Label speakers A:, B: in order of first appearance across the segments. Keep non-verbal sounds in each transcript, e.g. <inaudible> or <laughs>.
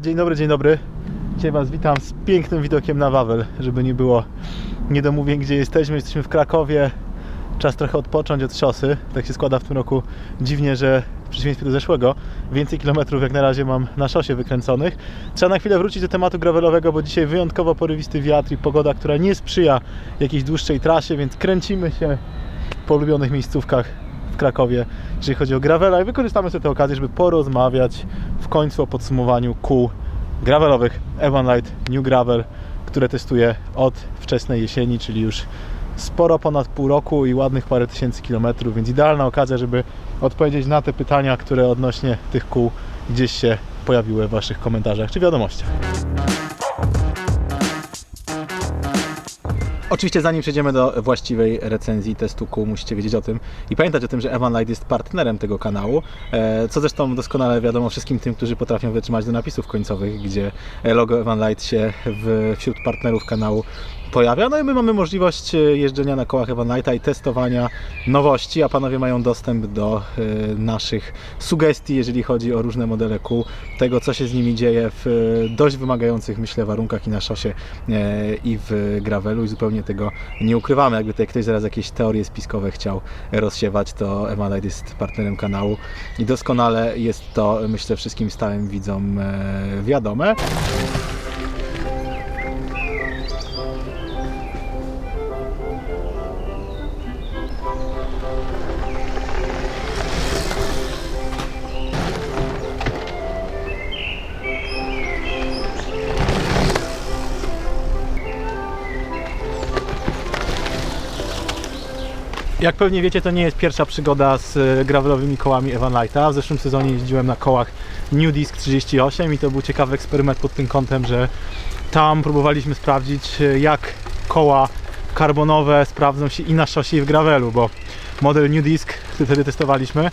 A: Dzień dobry, dzień dobry. Dzisiaj Was witam z pięknym widokiem na Wawel, żeby nie było niedomówień, gdzie jesteśmy. Jesteśmy w Krakowie. Czas trochę odpocząć od szosy. Tak się składa w tym roku dziwnie, że w przeciwieństwie do zeszłego więcej kilometrów jak na razie mam na szosie wykręconych. Trzeba na chwilę wrócić do tematu gravelowego, bo dzisiaj wyjątkowo porywisty wiatr i pogoda, która nie sprzyja jakiejś dłuższej trasie, więc kręcimy się po ulubionych miejscówkach Krakowie, jeżeli chodzi o gravela i wykorzystamy sobie tę okazję, żeby porozmawiać w końcu o podsumowaniu kół gravelowych Evan Light New Gravel, które testuję od wczesnej jesieni, czyli już sporo ponad pół roku i ładnych parę tysięcy kilometrów, więc idealna okazja, żeby odpowiedzieć na te pytania, które odnośnie tych kół gdzieś się pojawiły w Waszych komentarzach czy wiadomościach. Oczywiście zanim przejdziemy do właściwej recenzji testu kół, musicie wiedzieć o tym i pamiętać o tym, że Evan Light jest partnerem tego kanału, e, co zresztą doskonale wiadomo wszystkim tym, którzy potrafią wytrzymać do napisów końcowych, gdzie logo Evan Light się wśród partnerów kanału pojawia. No i my mamy możliwość e, jeżdżenia na kołach Evan Lighta i testowania nowości, a panowie mają dostęp do e, naszych sugestii, jeżeli chodzi o różne modele kół, tego co się z nimi dzieje w e, dość wymagających, myślę, warunkach i na szosie i w gravelu i zupełnie tego nie ukrywamy. Jakby tutaj ktoś zaraz jakieś teorie spiskowe chciał rozsiewać, to Evan Light jest partnerem kanału i doskonale jest to, myślę, wszystkim stałym widzom wiadome. Jak pewnie wiecie, to nie jest pierwsza przygoda z e, gravelowymi kołami Evan Lighta. W zeszłym sezonie jeździłem na kołach New Disc 38 i to był ciekawy eksperyment pod tym kątem, że tam próbowaliśmy sprawdzić, e, jak koła karbonowe sprawdzą się i na szosie i w gravelu, bo model New Disc, który wtedy testowaliśmy,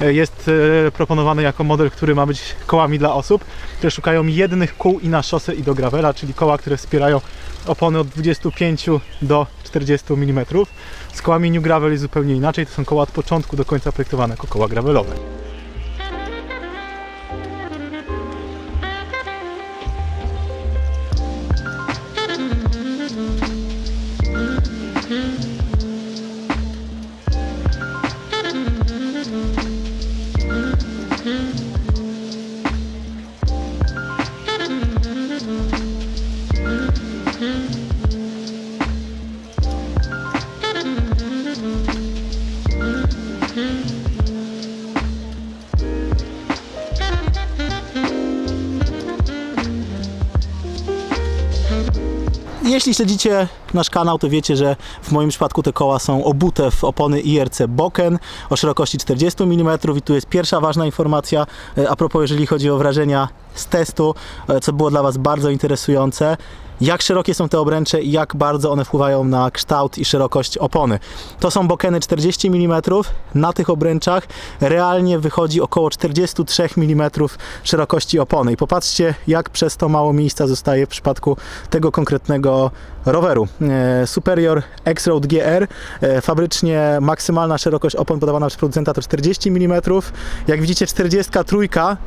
A: e, jest proponowany jako model, który ma być kołami dla osób, które szukają jednych kół i na szosę i do gravela, czyli koła, które wspierają opony od 25 do 40 mm. Z kołami New Gravel jest zupełnie inaczej, to są koła od początku do końca projektowane jako koła gravelowe. Jeśli śledzicie nasz kanał, to wiecie, że w moim przypadku te koła są obute w opony IRC Boken o szerokości 40 mm i tu jest pierwsza ważna informacja e, a propos, jeżeli chodzi o wrażenia z testu, e, co było dla Was bardzo interesujące. Jak szerokie są te obręcze i jak bardzo one wpływają na kształt i szerokość opony. To są bokeny 40 mm. Na tych obręczach realnie wychodzi około 43 mm szerokości opony. I popatrzcie, jak przez to mało miejsca zostaje w przypadku tego konkretnego roweru. E, Superior X-Road GR, e, fabrycznie maksymalna szerokość opon podawana przez producenta to 40 mm. Jak widzicie 43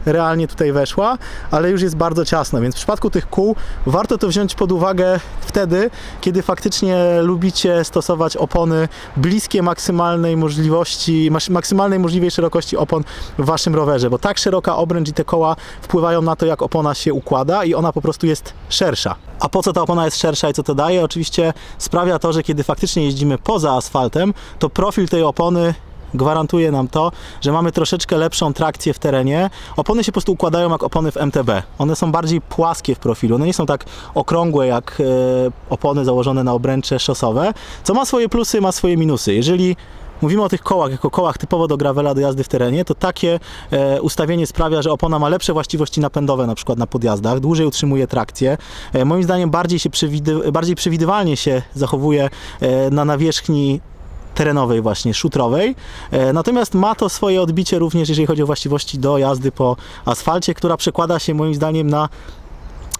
A: realnie tutaj weszła, ale już jest bardzo ciasno, więc w przypadku tych kół warto to wziąć pod uwagę wtedy, kiedy faktycznie lubicie stosować opony bliskie maksymalnej możliwości, maksymalnej możliwej szerokości opon w waszym rowerze, bo tak szeroka obręcz i te koła wpływają na to, jak opona się układa i ona po prostu jest szersza. A po co ta opona jest szersza i co to daje? Oczywiście sprawia to, że kiedy faktycznie jeździmy poza asfaltem, to profil tej opony gwarantuje nam to, że mamy troszeczkę lepszą trakcję w terenie. Opony się po prostu układają jak opony w MTB. One są bardziej płaskie w profilu, one nie są tak okrągłe jak e, opony założone na obręcze szosowe, co ma swoje plusy, ma swoje minusy. Jeżeli mówimy o tych kołach jako kołach typowo do gravela, do jazdy w terenie, to takie e, ustawienie sprawia, że opona ma lepsze właściwości napędowe na przykład na podjazdach, dłużej utrzymuje trakcję. E, moim zdaniem bardziej, się przewidy, bardziej przewidywalnie się zachowuje e, na nawierzchni terenowej właśnie, szutrowej. E, Natomiast ma to swoje odbicie również, jeżeli chodzi o właściwości do jazdy po asfalcie, która przekłada się moim zdaniem na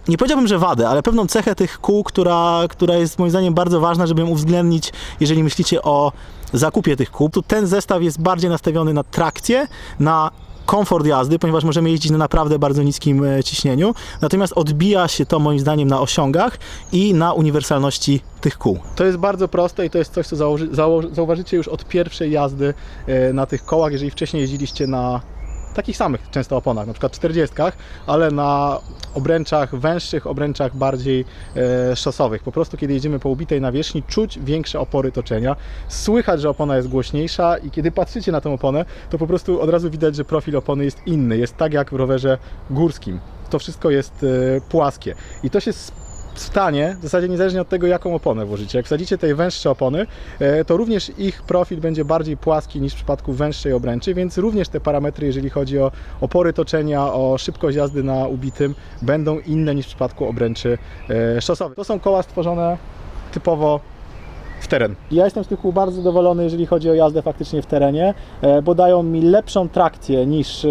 A: nie powiedziałbym, że wadę, ale pewną cechę tych kół, która, która jest moim zdaniem bardzo ważna, żeby ją uwzględnić, jeżeli myślicie o zakupie tych kół. Tu ten zestaw jest bardziej nastawiony na trakcję, na komfort jazdy, ponieważ możemy jeździć na naprawdę bardzo niskim e, ciśnieniu, natomiast odbija się to moim zdaniem na osiągach i na uniwersalności tych kół. To jest bardzo proste i to jest coś, co zauważycie już od pierwszej jazdy e, na tych kołach, jeżeli wcześniej jeździliście na takich samych często oponach, na przykład 40, ale na obręczach węższych, obręczach bardziej e, szosowych. Po prostu kiedy jedziemy po ubitej nawierzchni, czuć większe opory toczenia, słychać, że opona jest głośniejsza i kiedy patrzycie na tę oponę, to po prostu od razu widać, że profil opony jest inny, jest tak jak w rowerze górskim. To wszystko jest e, płaskie i to się stanie, w zasadzie niezależnie od tego, jaką oponę włożycie. Jak wsadzicie tej węższe opony, e, to również ich profil będzie bardziej płaski niż w przypadku węższej obręczy, więc również te parametry, jeżeli chodzi o opory toczenia, o szybkość jazdy na ubitym, będą inne niż w przypadku obręczy e, szosowych. To są koła stworzone typowo teren. Ja jestem z tych kół bardzo zadowolony, jeżeli chodzi o jazdę faktycznie w terenie, e, bo dają mi lepszą trakcję niż e,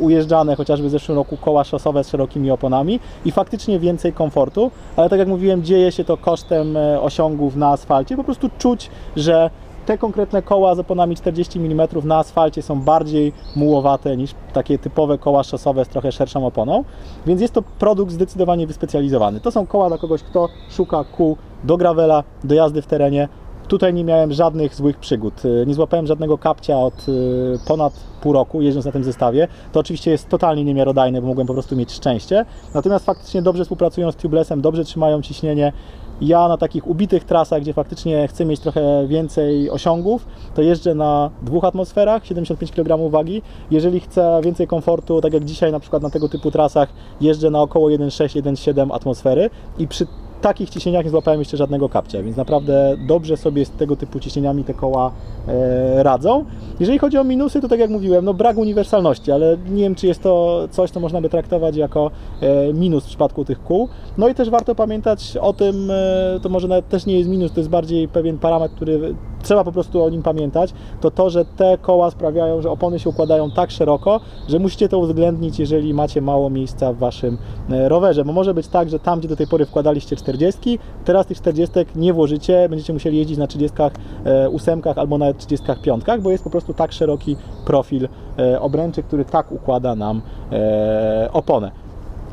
A: ujeżdżane chociażby w zeszłym roku koła szosowe z szerokimi oponami i faktycznie więcej komfortu, ale tak jak mówiłem, dzieje się to kosztem e, osiągów na asfalcie. Po prostu czuć, że te konkretne koła z oponami 40 mm na asfalcie są bardziej mułowate niż takie typowe koła szosowe z trochę szerszą oponą, więc jest to produkt zdecydowanie wyspecjalizowany. To są koła dla kogoś, kto szuka kół do gravela, do jazdy w terenie. Tutaj nie miałem żadnych złych przygód. Y, Nie złapałem żadnego kapcia od y, ponad pół roku jeżdżąc na tym zestawie. To oczywiście jest totalnie niemiarodajne, bo mogłem po prostu mieć szczęście. Natomiast faktycznie dobrze współpracują z tubelessem, dobrze trzymają ciśnienie. Ja na takich ubitych trasach, gdzie faktycznie chcę mieć trochę więcej osiągów, to jeżdżę na dwóch atmosferach, 75 kg wagi. Jeżeli chcę więcej komfortu, tak jak dzisiaj na przykład na tego typu trasach, jeżdżę na około 1,6-1,7 atmosfery i przy takich ciśnieniach nie złapałem jeszcze żadnego kapcia, więc naprawdę dobrze sobie z tego typu ciśnieniami te koła e, radzą. Jeżeli chodzi o minusy, to tak jak mówiłem, no brak uniwersalności, ale nie wiem, czy jest to coś, co można by traktować jako e, minus w przypadku tych kół. No i też warto pamiętać o tym, e, to może nawet też nie jest minus, to jest bardziej pewien parametr, który trzeba po prostu o nim pamiętać, to to, że te koła sprawiają, że opony się układają tak szeroko, że musicie to uwzględnić, jeżeli macie mało miejsca w waszym e, rowerze, bo może być tak, że tam, gdzie do tej pory wkładaliście 40, teraz tych 40 nie włożycie, będziecie musieli jeździć na 38 albo nawet 35, bo jest po prostu tak szeroki profil e, obręczy, który tak układa nam e, oponę.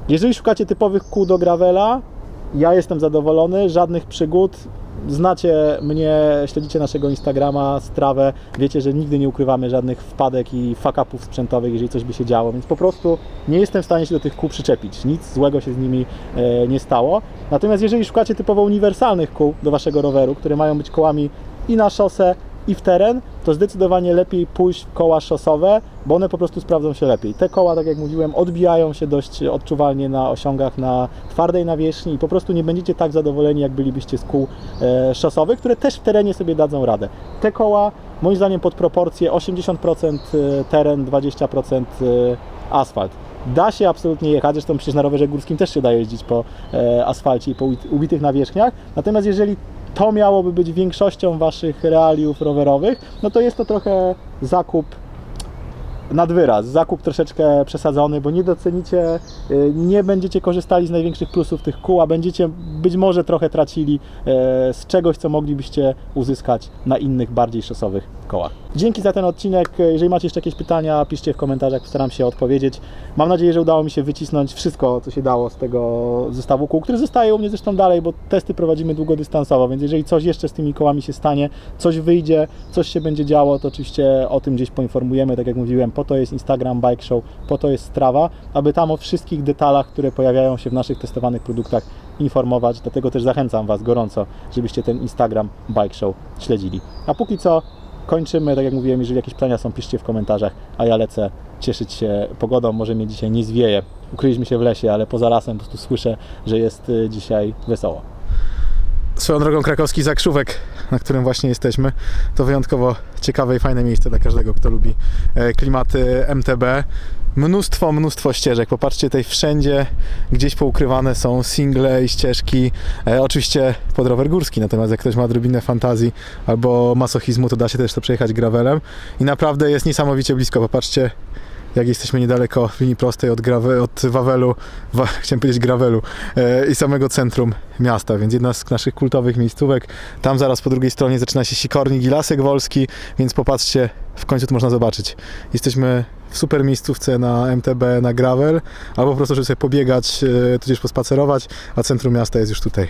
A: Jeżeli szukacie typowych kół do gravela, ja jestem zadowolony, żadnych przygód. Znacie mnie, śledzicie naszego Instagrama, strawę, wiecie, że nigdy nie ukrywamy żadnych wpadek i fuck-upów sprzętowych, jeżeli coś by się działo, więc po prostu nie jestem w stanie się do tych kół przyczepić. Nic złego się z nimi e, nie stało. Natomiast jeżeli szukacie typowo uniwersalnych kół do waszego roweru, które mają być kołami i na szosę, i w teren, to zdecydowanie lepiej pójść w koła szosowe, bo one po prostu sprawdzą się lepiej. Te koła, tak jak mówiłem, odbijają się dość odczuwalnie na osiągach na twardej nawierzchni i po prostu nie będziecie tak zadowoleni, jak bylibyście z kół e, szosowych, które też w terenie sobie dadzą radę. Te koła, moim zdaniem, pod proporcje 80% teren, 20% e, asfalt. Da się absolutnie jechać, zresztą przecież na rowerze górskim też się da jeździć po e, asfalcie i po ubit- ubitych nawierzchniach. Natomiast jeżeli to miałoby być większością waszych realiów rowerowych, no to jest to trochę zakup nad wyraz, zakup troszeczkę przesadzony, bo nie docenicie, y, nie będziecie korzystali z największych plusów tych kół, a będziecie być może trochę tracili e, z czegoś, co moglibyście uzyskać na innych, bardziej szosowych kołach. Dzięki za ten odcinek. Jeżeli macie jeszcze jakieś pytania, piszcie w komentarzach, postaram się odpowiedzieć. Mam nadzieję, że udało mi się wycisnąć wszystko, co się dało z tego zestawu kół, który zostaje u mnie zresztą dalej, bo testy prowadzimy długodystansowo, więc jeżeli coś jeszcze z tymi kołami się stanie, coś wyjdzie, coś się będzie działo, to oczywiście o tym gdzieś poinformujemy, tak jak mówiłem, po to jest Instagram Bike Show, po to jest Strawa, aby tam o wszystkich detalach, które pojawiają się w naszych testowanych produktach informować, dlatego też zachęcam Was gorąco, żebyście ten Instagram Bike Show śledzili. A póki co kończymy, tak jak mówiłem, jeżeli jakieś pytania są, piszcie w komentarzach, a ja lecę cieszyć się pogodą, może mnie dzisiaj nie zwieje. Ukryliśmy się w lesie, ale poza lasem po prostu słyszę, że jest y, dzisiaj wesoło. Swoją drogą krakowski zakrzówek, na którym właśnie jesteśmy, to wyjątkowo ciekawe i fajne miejsce dla każdego, kto lubi e, klimaty MTB. Mnóstwo, mnóstwo ścieżek. Popatrzcie, tutaj wszędzie gdzieś poukrywane są single i ścieżki. E, oczywiście pod rower górski, natomiast jak ktoś ma odrobinę fantazji albo masochizmu, to da się też to przejechać gravelem. I naprawdę jest niesamowicie blisko. Popatrzcie,
B: jak jesteśmy niedaleko linii prostej od, grawe, od Wawelu, wa, <laughs> chciałem powiedzieć Gravelu e, i samego centrum miasta, więc jedna z naszych kultowych miejscówek. Tam zaraz po drugiej stronie zaczyna się Sikornik i Lasek Wolski, więc popatrzcie, w końcu to można zobaczyć. Jesteśmy w super miejscówce na MTB, na gravel, albo po prostu, żeby sobie pobiegać, e, tudzież pospacerować, a centrum miasta jest już tutaj.